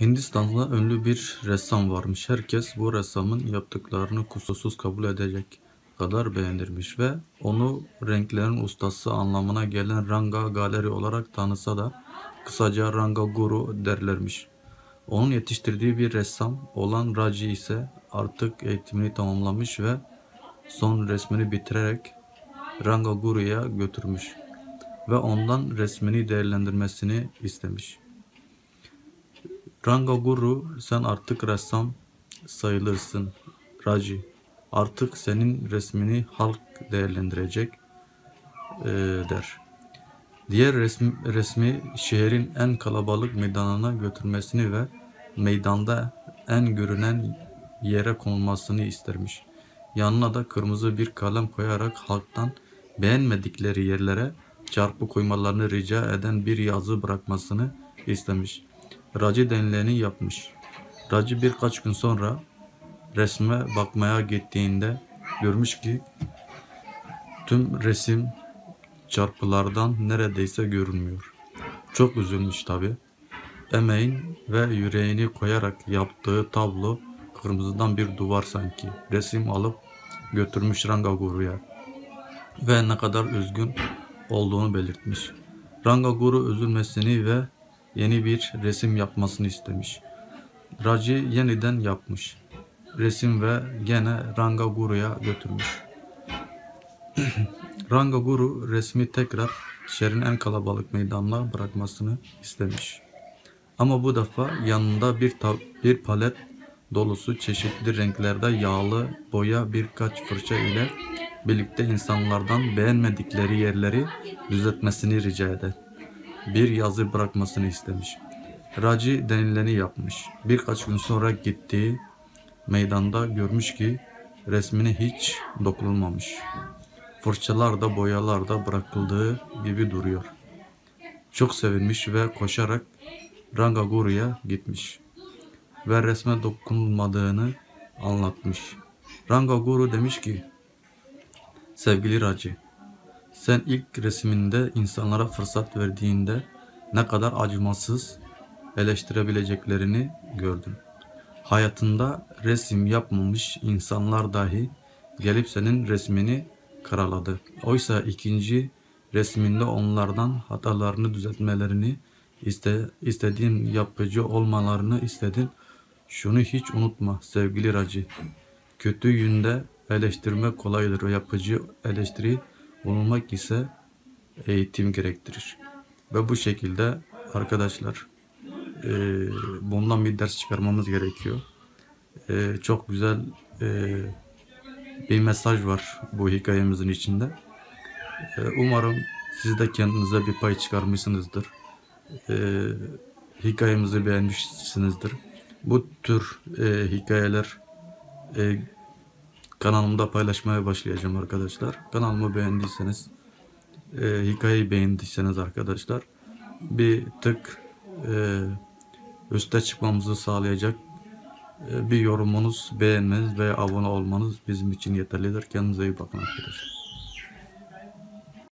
Hindistan'da ünlü bir ressam varmış. Herkes bu ressamın yaptıklarını kusursuz kabul edecek kadar beğenirmiş ve onu renklerin ustası anlamına gelen Ranga Galeri olarak tanısa da kısaca Ranga Guru derlermiş. Onun yetiştirdiği bir ressam olan Raji ise artık eğitimini tamamlamış ve son resmini bitirerek Ranga Guru'ya götürmüş ve ondan resmini değerlendirmesini istemiş. Ranga Guru sen artık ressam sayılırsın Raji. Artık senin resmini halk değerlendirecek e, der. Diğer resmi, resmi şehrin en kalabalık meydanına götürmesini ve meydanda en görünen yere konulmasını istermiş. Yanına da kırmızı bir kalem koyarak halktan beğenmedikleri yerlere çarpı koymalarını rica eden bir yazı bırakmasını istemiş. Raci denileni yapmış. Raci birkaç gün sonra resme bakmaya gittiğinde görmüş ki tüm resim çarpılardan neredeyse görünmüyor. Çok üzülmüş tabi. Emeğin ve yüreğini koyarak yaptığı tablo kırmızıdan bir duvar sanki. Resim alıp götürmüş Rangaguru'ya ve ne kadar üzgün olduğunu belirtmiş. Rangaguru üzülmesini ve yeni bir resim yapmasını istemiş. Raci yeniden yapmış. Resim ve gene Rangaguru'ya götürmüş. Rangaguru resmi tekrar şehrin en kalabalık meydanına bırakmasını istemiş. Ama bu defa yanında bir, bir palet dolusu çeşitli renklerde yağlı boya birkaç fırça ile birlikte insanlardan beğenmedikleri yerleri düzeltmesini rica eder. Bir yazı bırakmasını istemiş. Raci denileni yapmış. Birkaç gün sonra gittiği meydanda görmüş ki resmine hiç dokunulmamış. Fırçalar da boyalar da bırakıldığı gibi duruyor. Çok sevinmiş ve koşarak Rangaguru'ya gitmiş ve resme dokunulmadığını anlatmış. Rangaguru demiş ki, Sevgili Raci, sen ilk resminde insanlara fırsat verdiğinde ne kadar acımasız eleştirebileceklerini gördüm. Hayatında resim yapmamış insanlar dahi gelip senin resmini karaladı. Oysa ikinci resminde onlardan hatalarını düzeltmelerini iste, istediğin yapıcı olmalarını istedin. Şunu hiç unutma sevgili Raci. Kötü yönde eleştirmek kolaydır. Yapıcı eleştiri bulunmak ise eğitim gerektirir. Ve bu şekilde arkadaşlar e, bundan bir ders çıkarmamız gerekiyor. E, çok güzel e, bir mesaj var bu hikayemizin içinde. E, umarım siz de kendinize bir pay çıkarmışsınızdır. E, hikayemizi beğenmişsinizdir. Bu tür e, hikayeler e, kanalımda paylaşmaya başlayacağım arkadaşlar. Kanalımı beğendiyseniz, e, hikayeyi beğendiyseniz arkadaşlar bir tık e, üste çıkmamızı sağlayacak e, bir yorumunuz, beğenmeniz ve abone olmanız bizim için yeterlidir. Kendinize iyi bakın arkadaşlar.